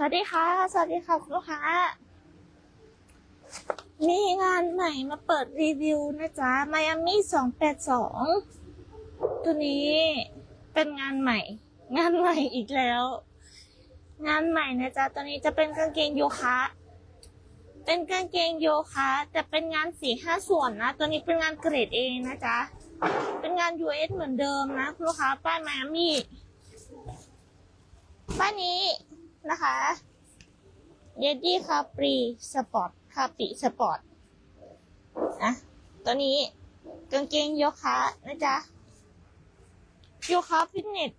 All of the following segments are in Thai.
สวัสดีค่ะ สวัสดีค่ะคุณลูกค้า มีงานใหม่มาเปิดรีวิวนะจ๊ะ Miami 282ตัวนี้เป็นงานใหม่ งานใหม่อีกแล้ว งานใหม่นะจ๊ะตัวนี้จะเป็นกางเกงโยคะ เป็นกางเกงโยคะแต่เป็นงานสี่ห้าส่วนนะ ตัวนี้เป็นงานเกรดเองนะจ๊ะเป็นงาน US เหมือนเดิมนะคุณลูกค้าป้าย Miami ป้ายนี้ นะคะเยดดี้คาปรีสปอร์ตคาปิสปอร์ตนะตัวนี้กางเกงโยคะนะจ๊ะโยคะฟิตเนส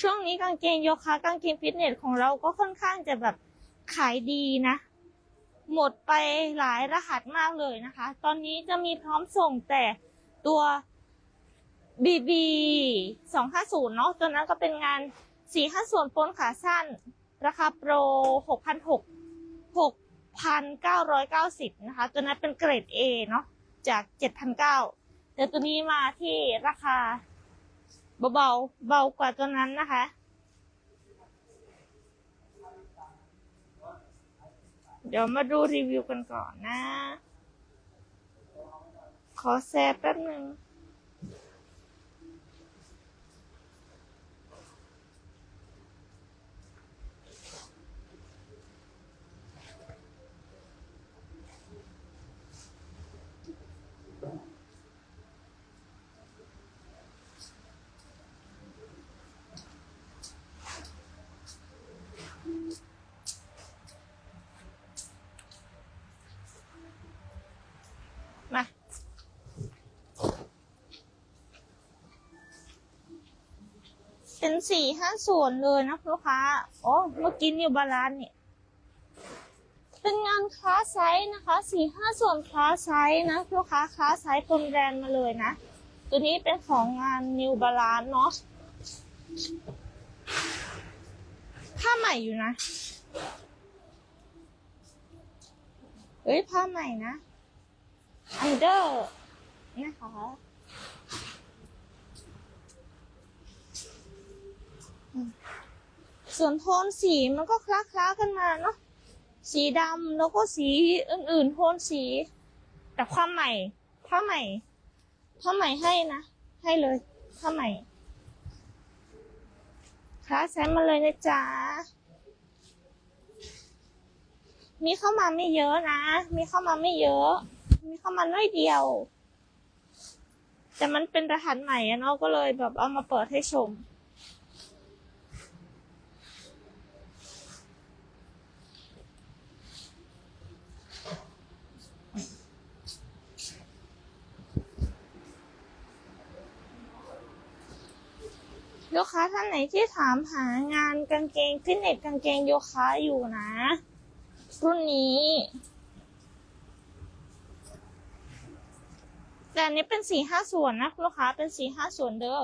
ช่วงนี้กางเกงโยคะกางเกงฟิตเนสของเราก็ค่อนข้างจะแบบขายดีนะ หมดไปหลายรหัสมากเลยนะคะ ตอนนี้จะมีพร้อมส่งแต่ตัว BB 250 เนาะตัวนั้นก็เป็นงาน450ปนขาสั้น ราคาโปร 6,600 6,990 นะคะ ตัวนั้นเป็นเกรด A เนาะจาก 7,900แต่ตัวนี้มาที่ราคาเบาๆ เบากว่าตัวนั้นนะคะ เดี๋ยวมาดูรีวิวกันก่อนนะ ขอแชร์แป๊บหนึ่ง เป็นสี่ห้าส่วนเลยนะลูกค้าโอ้เมื่อกี้นิวบาลานเนี่ย เป็นงานคลาสไซส์นะคะสี่ห้าส่วนคลาสไซส์นะลูกค้าคลาสไซส์ปนแบรนมาเลยนะ ตัวนี้เป็นของงานนิวบาลานเนาะผ้าใหม่อยู่นะเฮ้ยผ้าใหม่นะอันเดอร์นะคะ ส่วนโทนสีมันก็คล้าคล้าๆกันมาเนาะสีดำแล้วก็สีอื่นๆ โทนสี แต่ความใหม่ผ้าใหม่ผ้าใหม่ให้นะ ให้เลยผ้าใหม่คลาสแซมมาเลยนะจ๊ะมีเข้ามาไม่เยอะนะ มีเข้ามาไม่เยอะ มีเข้ามาน้อยเดียว แต่มันเป็นรหัสใหม่อะเนาะก็เลยแบบเอามาเปิดให้ชม ลูกค้าท่านไหนที่ถามหางานกางเกงฟิตเนสกางเกงโยคะอยู่นะ รุ่นนี้แต่อันนี้เป็นสี่ห้าส่วนนะลูกค้าเป็นสี่ห้าส่วนเด้อ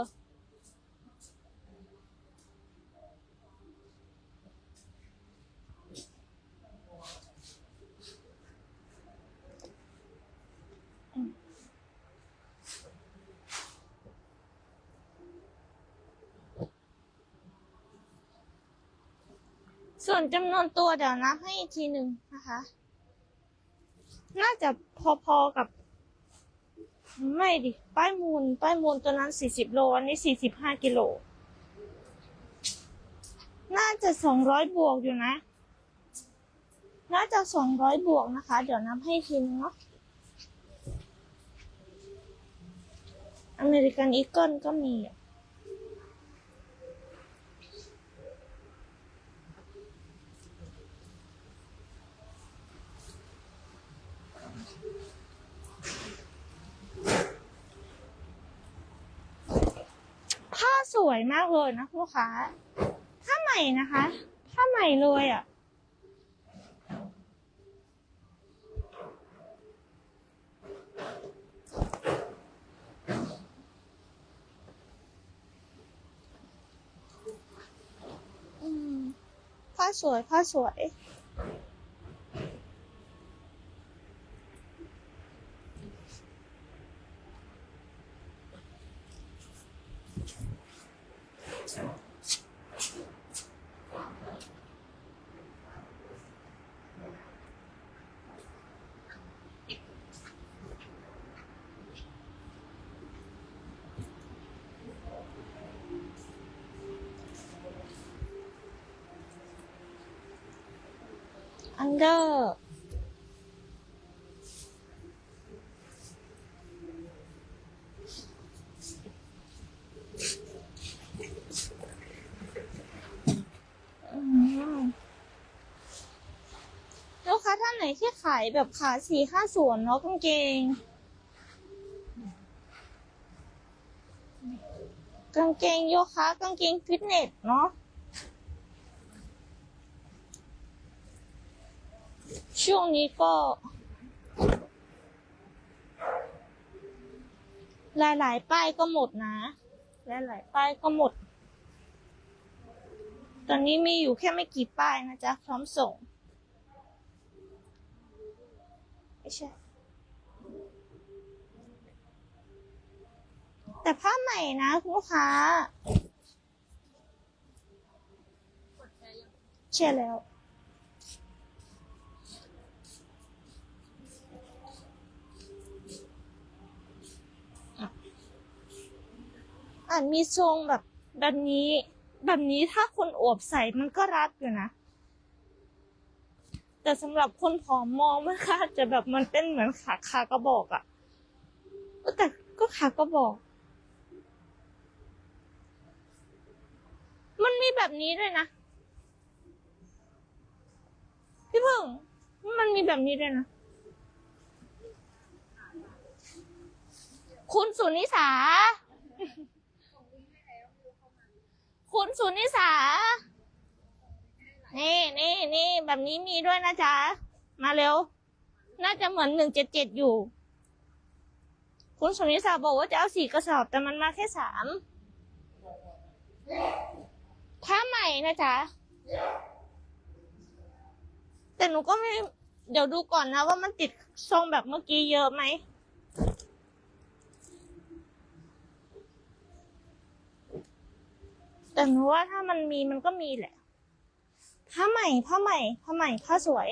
ส่วนจำนวนตัวเดี๋ยวนับให้อีกทีหนึ่งนะคะ น่าจะพอๆกับ ไม่ดิ ป้ายมูล ป้ายมูลตัวนั้นสี่สิบโล อันนี้สี่สิบห้ากิโล น่าจะสองร้อยบวกอยู่นะ น่าจะสองร้อยบวกนะคะ เดี๋ยวนับให้ทีนึงเนาะ อเมริกันอีเกิลก็มีอะ ผ้า สวยมากเลยนะลูกค้าผ้าใหม่นะคะผ้าใหม่เลยอะอืมผ้าสวยผ้าสวย ไหนที่ขายแบบขาสี่ห้าส่วนเนาะกางเกง กางเกงโยคะกางเกงฟิตเนสเนาะช่วงนี้ก็ หลาย ๆ ป้ายก็หมดนะ หลาย ๆ ป้ายก็หมด ตอนนี้มีอยู่แค่ไม่กี่ป้ายนะจ๊ะ พร้อมส่ง ไม่ ใช่ แต่ผ้าใหม่นะคุณลูกค้าเช่แล้วอาจมีทรงแบบแบบนี้ แบบนี้ถ้าคนอวบใส่มันก็รัดอยู่นะ แต่สำหรับคนผอมมองมันก็อาจะแบบมันเป็นเหมือนขาขากระบอกอะแต่ก็ขากระบอก มันมีแบบนี้ด้วยนะพี่เพิ่งมันมีแบบนี้ด้วยนะ คุณสุนิสา คุณสุนิสา นี่นี่นี่แบบนี้มีด้วยนะจ๊ะ มาเร็ว น่าจะเหมือนหนึ่งเจ็ดเจ็ดอยู่ คุณสุนิสาบอกว่าจะเอาสี่กระสอบ แต่มันมาแค่สามผ้าใหม่นะจ๊ะ แต่หนูก็ไม่ เดี๋ยวดูก่อนนะว่ามันติดทรงแบบเมื่อกี้เยอะไหมแต่หนูว่าถ้ามันมีมันก็มีแหละ ผ้าใหม่ผ้าใหม่ผ้าใหม่ผ้าสวย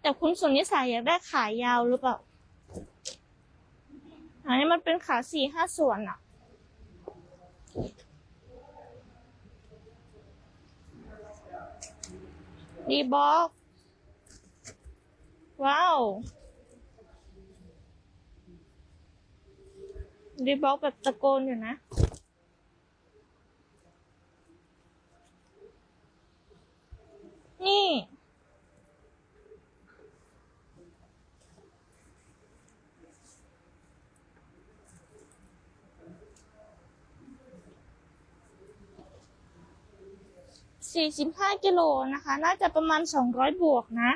แต่คุณสุนิสัยอยากได้ขายาวหรือเปล่าอันนี้มันเป็นขาสี่ห้าส่วนอะดีบอก ว้าวดีบอกแบบตะโกนอยู่นะ นี่ สี่สิบห้ากิโลนะคะ น่าจะประมาณสองร้อยบวกนะ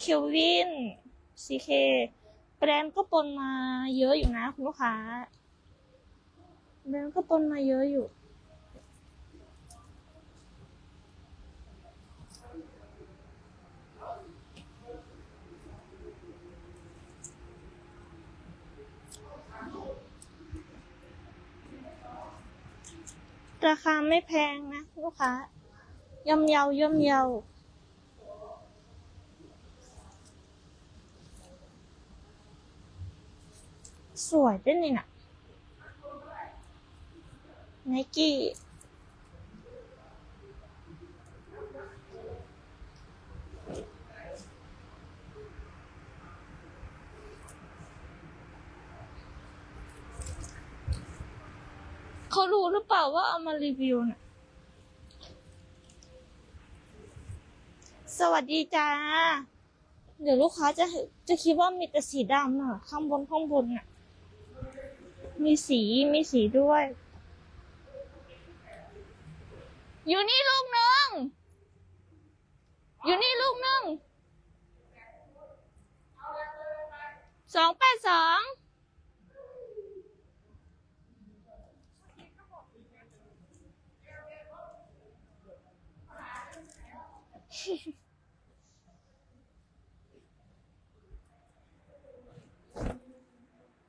เคลวินซีเคแบรนด์ก็ปนมาเยอะอยู่นะ คุณลูกค้า แบรนด์ก็ปนมาเยอะอยู่ ราคาไม่แพงนะลูกค้า ย่อมเยาย่อมเยาสวยด้วยนี่นะไนกี้ รู้หรือเปล่าว่าเอามารีวิวน่ะสวัสดีจ้า เดี๋ยวลูกค้าจะเห็นจะคิดว่ามีแต่สีดำอะ ข้างบนข้างบนอะ มีสีมีสีด้วย อยู่นี่ลูกหนึ่งอยู่นี่ลูกหนึ่งสองแปดสอง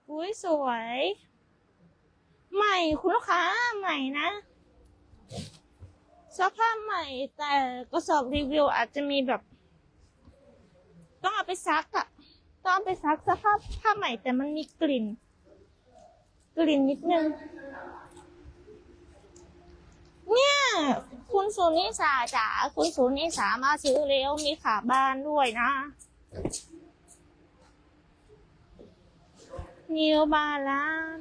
อุ้ยสวยไมม่คุณลูกค้าใหม่นะสภาพใหม่แต่กระสอบรีวิวอาจจะมีแบบ ต้องเอาไปซักอะต้องเอาไปซักสภาพผ้าใหม่แต่มันมีกลิ่น กลิ่นนิดนึง เนี่ย คุณสุนิสาจ๋าคุณสุนิสามาซื้อแล้วมีขาบ้านด้วยนะนิวบาลาน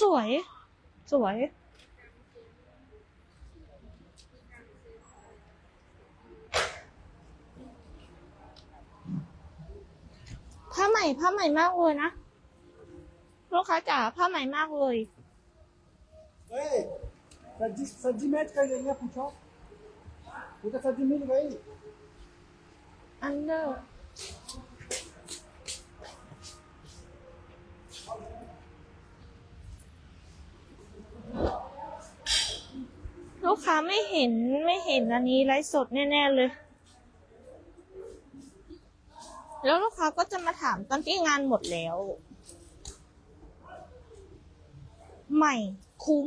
สวย สวย ผ้าใหม่ผ้าใหม่มากเลยนะลูกค้าจ๋าผ้าใหม่มากเลย Hey, सब्जी सब्जी मैच कर लेंगे पूछो वो तो सब्जी मिल गई อันเดอร์ลูกค้าไม่เห็นไม่เห็นอันนี้ไลฟ์สดแน่ ๆ เลย แล้วลูกค้าก็จะมาถามตอนที่งานหมดแล้ว ใหม่คุ้ม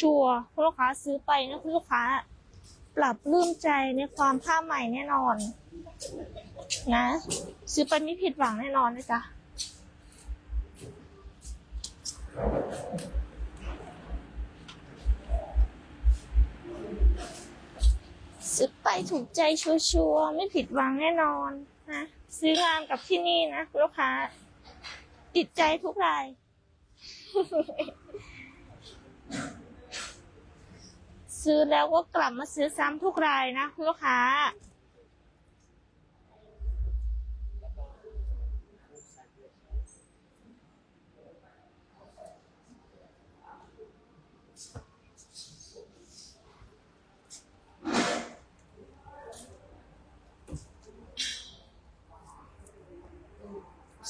ชัวร์ลูกค้าซื้อไปนะคุณลูกค้า ปรับรื้มใจในความผ้าใหม่แน่นอน นะ ซื้อไปไม่ผิดหวังแน่นอนนะจ๊ะซื้อไปถูกใจชัวร์ๆไม่ผิดหวังแน่นอน นะซื้องานกับที่นี่นะลูกค้าติดใจทุกราย ซื้อแล้วก็กลับมาซื้อซ้ำทุกรายนะลูกค้า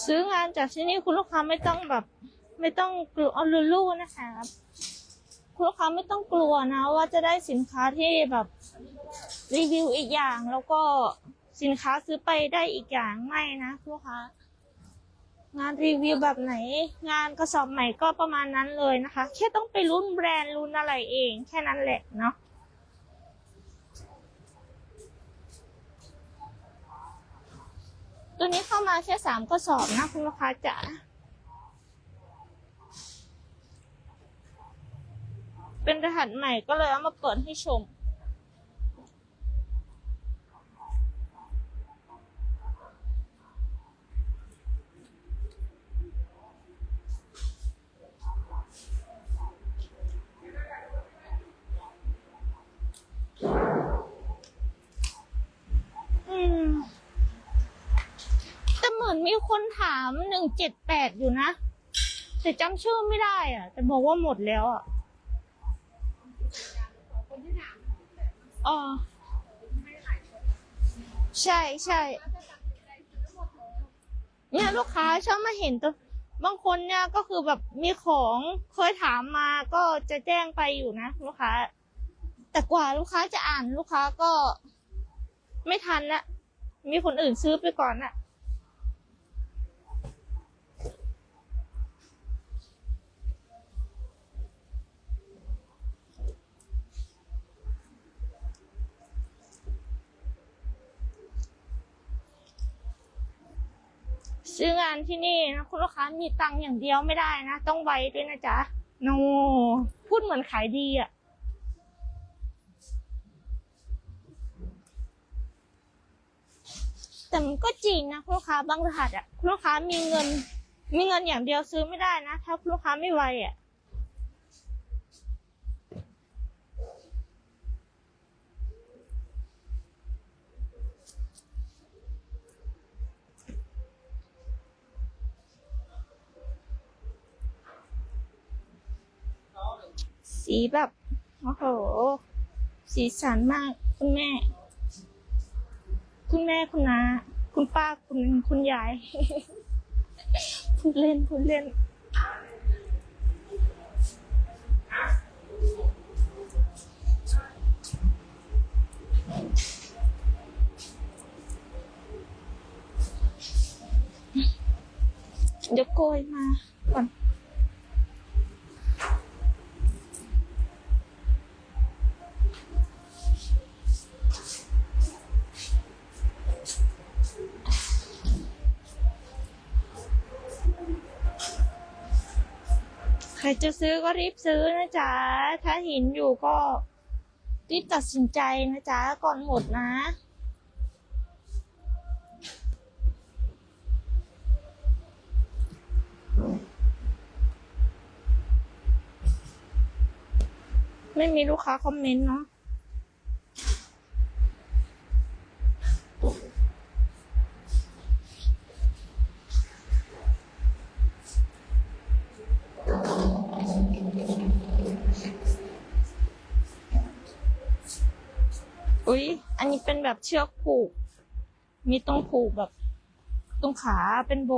ซื้องานจากที่นี่คุณลูกค้าไม่ต้องแบบ ไม่ต้องกลัวเอาลูลูนะคะคุณลูกค้าไม่ต้องกลัวนะ ว่าจะได้สินค้าที่แบบรีวิวอีกอย่างแล้วก็สินค้าซื้อไปได้อีกอย่างไม่นะคุณลูกค้างานรีวิวแบบไหน งานกระสอบใหม่ก็ประมาณนั้นเลยนะคะ แค่ต้องไปรุ่นแบรนด์รุ่นอะไรเอง แค่นั้นแหละเนาะ ตัวนี้เข้ามาแค่สามกระสอบนะคุณลูกค้าจ๋าเป็นรหัสใหม่ก็เลยเอามาเปิดให้ชม อืม แต่เห มีคนถามหนึ่งเจ็ดแปดอยู่นะ แต่จำชื่อไม่ได้อะ แต่บอกว่าหมดแล้วอะอ๋อใช่ใช่เนี่ยลูกค้าชอบมาเห็นตัวบางคนเนี่ยก็คือแบบมีของเคยถามมาก็จะแจ้งไปอยู่นะลูกค้า แต่กว่าลูกค้าจะอ่านลูกค้าก็ไม่ทันละมีคนอื่นซื้อไปก่อนน่ะ ซื้องานที่นี่นะคุณลูกค้ามีตังค์อย่างเดียวไม่ได้นะ ต้องไวด้วยนะจ๊ะโน พูดเหมือนขายดีอะ่ะแต่มันก็จริงนะคุณลูกค้าบางรหัสอะ่ะคุณลูกค้ามีเงิน มีเงินอย่างเดียวซื้อไม่ได้นะ ถ้าคุณลูกค้าไม่ไวอะ่ะ สีแบบ โอ้โห สีสันมาก คุณแม่ คุณแม่คุณน้าคุณป้าคุณคุณยาย พูดเล่นพูดเล่น เดี๋ยวโกยมา รจะซื้อก็รีบซื้อนะจ๊ะ ถ้าหินอยู่ก็รีบตัดสินใจนะจ๊ะ ก่อนหมดนะ ไม่มีลูกค้าคอมเมนต์เนาะ อุ้ยอันนี้เป็นแบบเชือกผูก มีตรงผูกแบบ ตรงขาเป็นโบ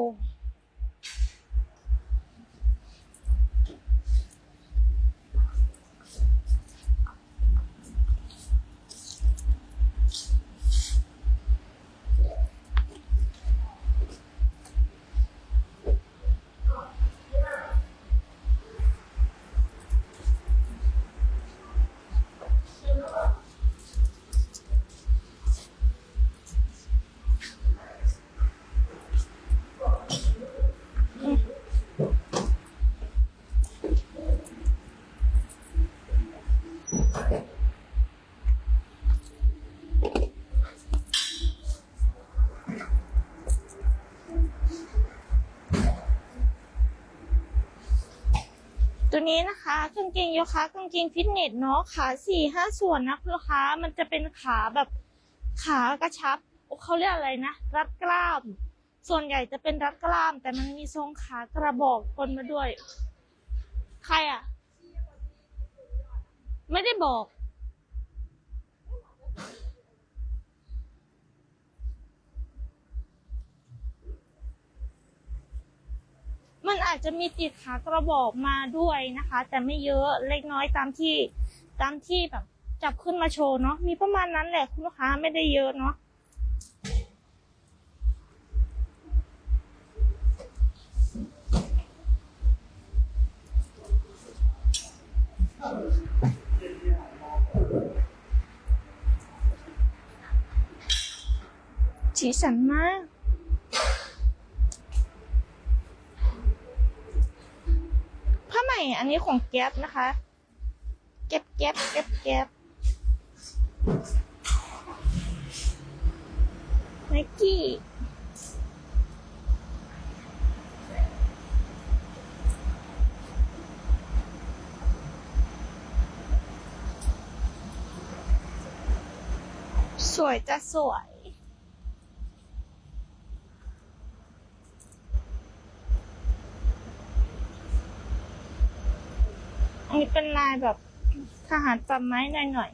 ตัวนี้นะคะกางเกงโยคะกางเกงฟิตเนสเนาะขาสี่ห้าส่วนนะคุณลูกค้ามันจะเป็นขาแบบขากระชับเขาเรียกอะไรนะ รัดกล้าม ส่วนใหญ่จะเป็นรัดกล้าม แต่มันมีทรงขากระบอกปนมาด้วย ใครอะ ไม่ได้บอก มันอาจจะมีติดขากระบอกมาด้วยนะคะ แต่ไม่เยอะเล็กน้อยตามที่ตามที่แบบจับขึ้นมาโชว์เนาะมีประมาณนั้นแหละคุณลูกค้าไม่ได้เยอะเนาะสีสันมาก ผ้าใหม่ อันนี้ของแก๊ปนะคะ แก๊ปแก๊ปแก๊ปแก๊ปไนกี้สวยจะสวย อันนี้เป็นลายแบบทหารป่าไม้หน่อยหน่อย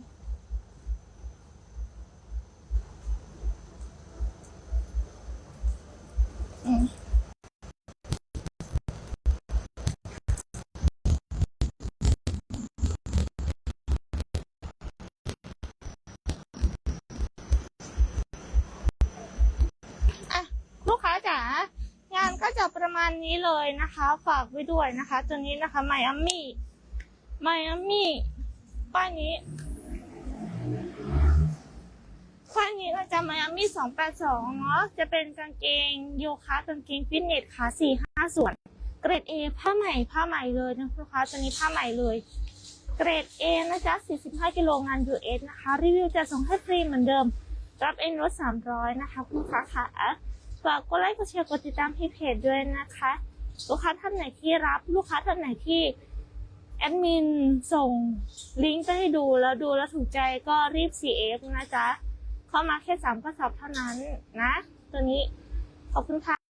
อืมอะลูกค้าจ๋างานก็จะประมาณนี้เลยนะคะ ฝากไว้ด้วยนะคะ ตัวนี้นะคะไมอามี่ ไมอามี่ป้ายนี้ป้ายนี้เราจะไมอามี่สองแปดสองเนาะจะเป็นกางเกงโยคะกางเกงฟิตเนสขาสี่ห้าส่วน เกรด A ผ้าใหม่ผ้าใหม่เลยนะลูกค้าตัวนี้ผ้าใหม่เลย เกรด A นะจ๊ะ45กิโลงาน US นะคะ รีวิวจะส่งให้ฟรีเหมือนเดิม รับเอ็นลด300 นะคะคุณลูกค้าค่ะฝากกดไลค์กดแชร์กดติดตามที่เพจด้วยนะคะ ลูกค้าท่านไหนที่รับ ลูกค้าท่านไหนที่ แอดมินส่งลิงก์ไปให้ดูแล้วดูแล้วถูกใจก็รีบ CF นะจ๊ะ เข้ามาแค่สามกระสอบเท่านั้นนะ ตัวนี้ขอบคุณค่ะ